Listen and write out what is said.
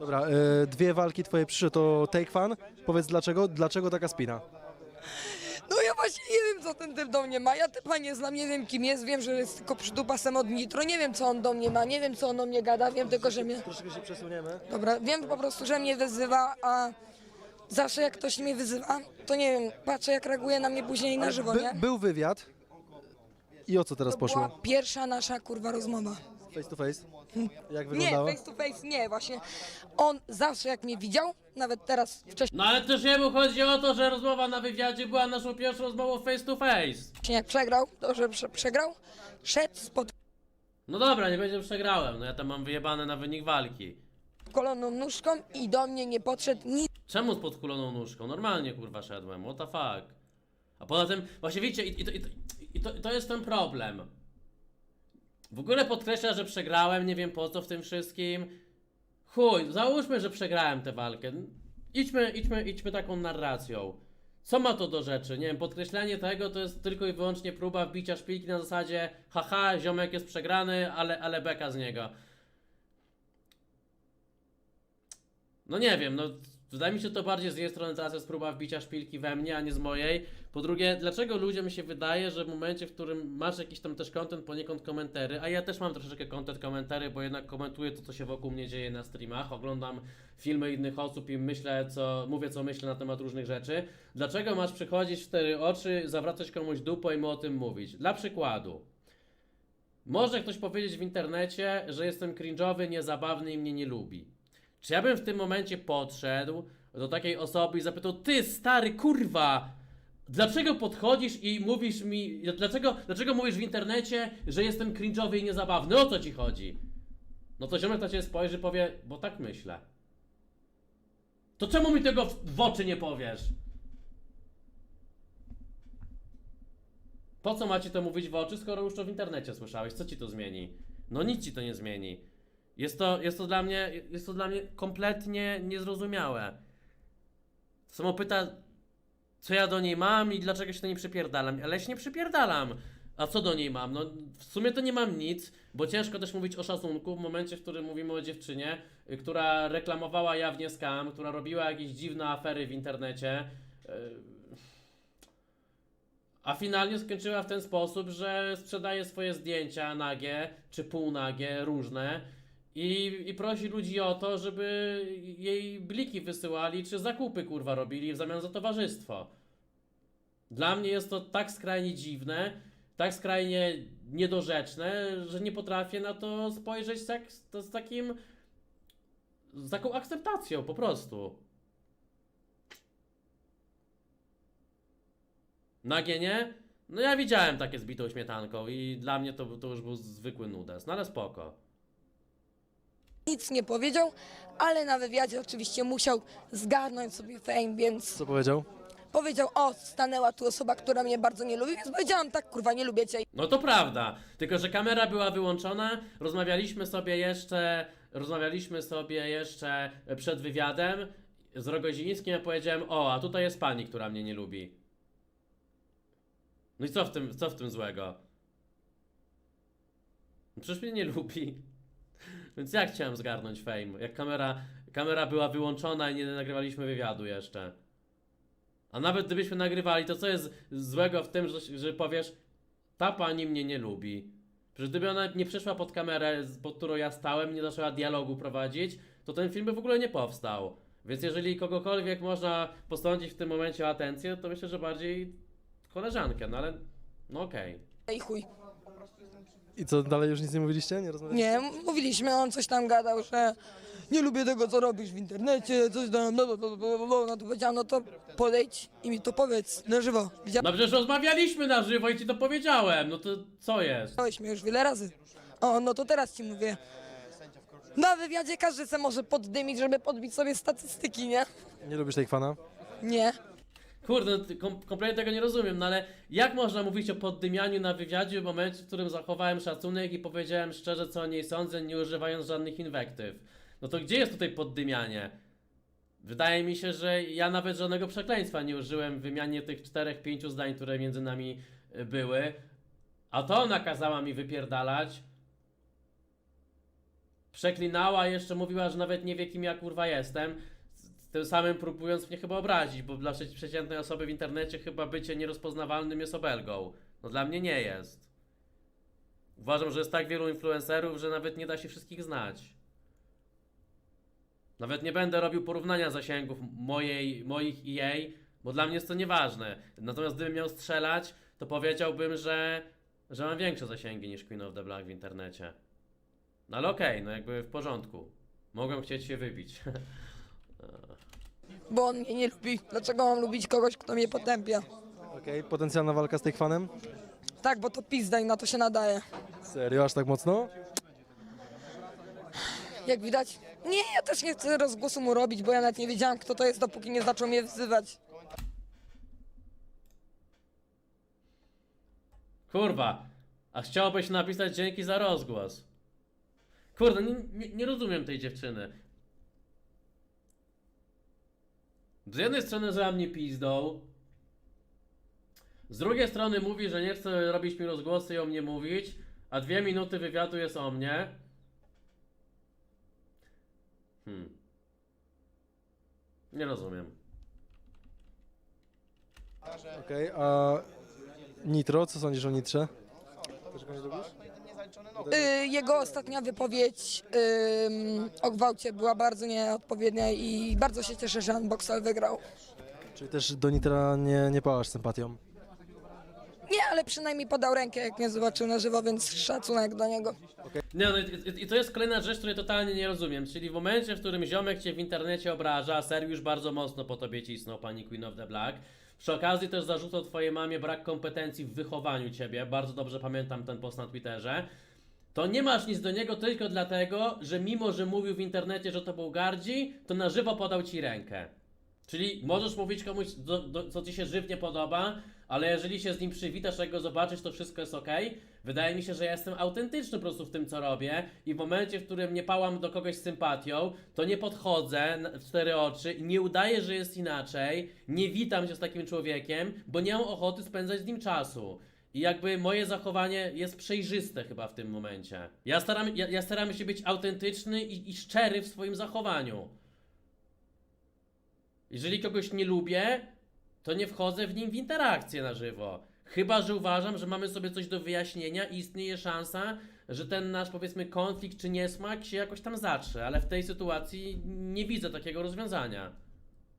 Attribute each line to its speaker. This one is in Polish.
Speaker 1: Dobra, e, dwie walki twoje przyszłe to Take Fan. Powiedz dlaczego, dlaczego taka spina?
Speaker 2: No ja właśnie nie wiem, co ten typ do mnie ma. Ja typa nie znam, nie wiem kim jest, wiem, że jest tylko przydupasem od Nitro, nie wiem, co on do mnie ma, nie wiem, co on do mnie gada, wiem tylko, że mnie...
Speaker 1: Troszeczkę się przesuniemy.
Speaker 2: Dobra, wiem po prostu, że mnie wyzywa, a zawsze jak ktoś mnie wyzywa, to nie wiem, patrzę jak reaguje na mnie później na żywo,
Speaker 1: By,
Speaker 2: nie?
Speaker 1: był wywiad. I o co teraz
Speaker 2: To była
Speaker 1: poszło?
Speaker 2: pierwsza nasza kurwa rozmowa.
Speaker 1: Face to face? Jak
Speaker 2: Nie,
Speaker 1: wyglądało?
Speaker 2: face to face nie, właśnie. On zawsze jak mnie widział, nawet teraz wcześniej
Speaker 3: No ale też jemu chodzi o to, że rozmowa na wywiadzie była naszą pierwszą rozmową face to face.
Speaker 2: jak przegrał, to że prze, przegrał, szedł spod
Speaker 3: No dobra, nie będzie przegrałem, no ja tam mam wyjebane na wynik walki.
Speaker 2: koloną nóżką i do mnie nie podszedł nic.
Speaker 3: Czemu z podkuloną nóżką? Normalnie kurwa szedłem, what the fuck. A poza tym, właśnie wiecie, i, i, to, i, to, i to, to jest ten problem. W ogóle podkreśla, że przegrałem, nie wiem po co w tym wszystkim. Chuj, załóżmy, że przegrałem tę walkę. Idźmy, idźmy, idźmy taką narracją. Co ma to do rzeczy? Nie wiem, podkreślenie tego to jest tylko i wyłącznie próba wbicia szpilki na zasadzie haha, ziomek jest przegrany, ale, ale beka z niego. No nie wiem, no wydaje mi się to bardziej z jednej strony teraz jest próba wbicia szpilki we mnie, a nie z mojej. Po drugie, dlaczego ludziom się wydaje, że w momencie, w którym masz jakiś tam też content, poniekąd komentary, a ja też mam troszeczkę content komentary, bo jednak komentuję to, co się wokół mnie dzieje na streamach, oglądam filmy innych osób i myślę, co, mówię, co myślę na temat różnych rzeczy. Dlaczego masz przychodzić w cztery oczy, zawracać komuś dupę i mu o tym mówić? Dla przykładu. Może ktoś powiedzieć w internecie, że jestem cringe'owy, niezabawny i mnie nie lubi. Czy ja bym w tym momencie podszedł do takiej osoby i zapytał, ty stary kurwa, dlaczego podchodzisz i mówisz mi, dlaczego, dlaczego mówisz w internecie, że jestem cringe'owy i niezabawny, o co ci chodzi? No to ziomek na ciebie spojrzy, powie, bo tak myślę. To czemu mi tego w, w oczy nie powiesz? Po co macie to mówić w oczy, skoro już to w internecie słyszałeś? Co ci to zmieni? No nic ci to nie zmieni. Jest to, jest to, dla, mnie, jest to dla mnie kompletnie niezrozumiałe. Samo pyta, co ja do niej mam i dlaczego się to nie przypierdalam. Ale ja się nie przypierdalam. A co do niej mam? No w sumie to nie mam nic, bo ciężko też mówić o szacunku w momencie, w którym mówimy o dziewczynie, y, która reklamowała jawnie skam, która robiła jakieś dziwne afery w internecie. y, A finalnie skończyła w ten sposób, że sprzedaje swoje zdjęcia nagie, czy półnagie, różne i, i prosi ludzi o to, żeby jej bliki wysyłali, czy zakupy kurwa robili w zamian za towarzystwo. Dla mnie jest to tak skrajnie dziwne, tak skrajnie niedorzeczne, że nie potrafię na to spojrzeć tak, z, takim. z taką akceptacją po prostu. Nagie nie? No ja widziałem takie z bitą śmietanką i dla mnie to, to już był zwykły nudes, no ale spoko.
Speaker 2: Nic nie powiedział, ale na wywiadzie oczywiście musiał zgarnąć sobie fame, więc
Speaker 1: Co powiedział?
Speaker 2: powiedział, o, stanęła tu osoba, która mnie bardzo nie lubi, więc powiedziałam, tak, kurwa, nie lubię cię.
Speaker 3: No to prawda, tylko że kamera była wyłączona, rozmawialiśmy sobie jeszcze, rozmawialiśmy sobie jeszcze przed wywiadem z Rogozińskim, ja powiedziałem, o, a tutaj jest pani, która mnie nie lubi. No i co w tym, co w tym złego? Przecież mnie nie lubi. Więc jak chciałem zgarnąć fame, jak kamera, kamera była wyłączona i nie nagrywaliśmy wywiadu jeszcze. A nawet gdybyśmy nagrywali, to co jest złego w tym, że, że powiesz, ta pani mnie nie lubi. Przecież gdyby ona nie przeszła pod kamerę, pod którą ja stałem, nie zaczęła dialogu prowadzić, to ten film by w ogóle nie powstał. Więc jeżeli kogokolwiek można posądzić w tym momencie o atencję, to myślę, że bardziej koleżankę, no ale no okej.
Speaker 2: I chuj.
Speaker 1: I co, dalej już nic nie mówiliście? Nie rozmawialiście?
Speaker 2: Nie, mówiliśmy, on coś tam gadał, że nie lubię tego, co robisz w internecie, coś tam, no, no, no, no, no, no to powiedziałam, no to podejdź i mi to powiedz na żywo.
Speaker 3: No przecież rozmawialiśmy na żywo i ci to powiedziałem, no to co jest?
Speaker 2: Widziałeś mnie już wiele razy. O, no to teraz ci mówię. Na wywiadzie każdy se może poddymić, żeby podbić sobie statystyki, nie?
Speaker 1: Nie lubisz Take Fana?
Speaker 2: Nie.
Speaker 3: Kurde, no, kompletnie tego nie rozumiem, no ale jak można mówić o poddymianiu na wywiadzie w momencie, w którym zachowałem szacunek i powiedziałem szczerze, co o niej sądzę, nie używając żadnych inwektyw? No to gdzie jest tutaj poddymianie? Wydaje mi się, że ja nawet żadnego przekleństwa nie użyłem w wymianie tych czterech, pięciu zdań, które między nami y, były, a to ona kazała mi wypierdalać. przeklinała, jeszcze mówiła, że nawet nie wie kim ja kurwa jestem. Tym samym próbując mnie chyba obrazić, bo dla przeci- przeciętnej osoby w internecie chyba bycie nierozpoznawalnym jest obelgą. No dla mnie nie jest. Uważam, że jest tak wielu influencerów, że nawet nie da się wszystkich znać. Nawet nie będę robił porównania zasięgów mojej, moich i jej, bo dla mnie jest to nieważne. Natomiast gdybym miał strzelać, to powiedziałbym, że, że mam większe zasięgi niż Queen of the Black w internecie. No ale okej, no jakby w porządku. Mogłem chcieć się wybić.
Speaker 2: Bo on mnie nie lubi. Dlaczego mam lubić kogoś, kto mnie potępia?
Speaker 1: Okej, potencjalna walka z Takefanem?
Speaker 2: Tak, bo to pizda i na to się nadaje.
Speaker 1: Serio, aż tak mocno?
Speaker 2: Jak widać. Nie, ja też nie chcę rozgłosu mu robić, bo ja nawet nie wiedziałam, kto to jest, dopóki nie zaczął mnie wzywać.
Speaker 3: Kurwa, a chciałbyś napisać dzięki za rozgłos. Kurde, nie, nie, nie rozumiem tej dziewczyny. Z jednej strony za mnie pizdą, z drugiej strony mówi, że nie chce robić mi rozgłosy i o mnie mówić, a dwie minuty wywiadu jest o mnie. Hmm. Nie rozumiem.
Speaker 1: Okej, a Nitro, co sądzisz o Nitrze?
Speaker 2: Y, jego ostatnia wypowiedź o gwałcie była bardzo nieodpowiednia i bardzo się cieszę, że Unboxal wygrał.
Speaker 1: Czyli też do Nitra nie, nie pałasz sympatią?
Speaker 2: Nie, ale przynajmniej podał rękę, jak mnie zobaczył na żywo, więc szacunek do niego.
Speaker 3: Nie, no i, i- i to jest kolejna rzecz, której totalnie nie rozumiem. Czyli w momencie, w którym ziomek cię w internecie obraża, Sergiusz bardzo mocno po tobie cisnął, pani Queen of the Black. Przy okazji też zarzucał twojej mamie brak kompetencji w wychowaniu ciebie. Bardzo dobrze pamiętam ten post na Twitterze. To nie masz nic do niego tylko dlatego, że mimo, że mówił w internecie, że to był gardzi, to na żywo podał ci rękę. Czyli możesz mówić komuś, do, do, co ci się żywnie podoba, ale jeżeli się z nim przywitasz, jak go zobaczysz, to wszystko jest ok. Wydaje mi się, że ja jestem autentyczny po prostu w tym, co robię i w momencie, w którym nie pałam do kogoś sympatią, to nie podchodzę w cztery oczy nie udaję, że jest inaczej, nie witam się z takim człowiekiem, bo nie mam ochoty spędzać z nim czasu. I jakby moje zachowanie jest przejrzyste chyba w tym momencie. Ja staram, ja, ja staram się być autentyczny i, i szczery w swoim zachowaniu. Jeżeli kogoś nie lubię, to nie wchodzę w nim w interakcję na żywo. Chyba, że uważam, że mamy sobie coś do wyjaśnienia i istnieje szansa, że ten nasz powiedzmy konflikt czy niesmak się jakoś tam zatrze, ale w tej sytuacji nie widzę takiego rozwiązania.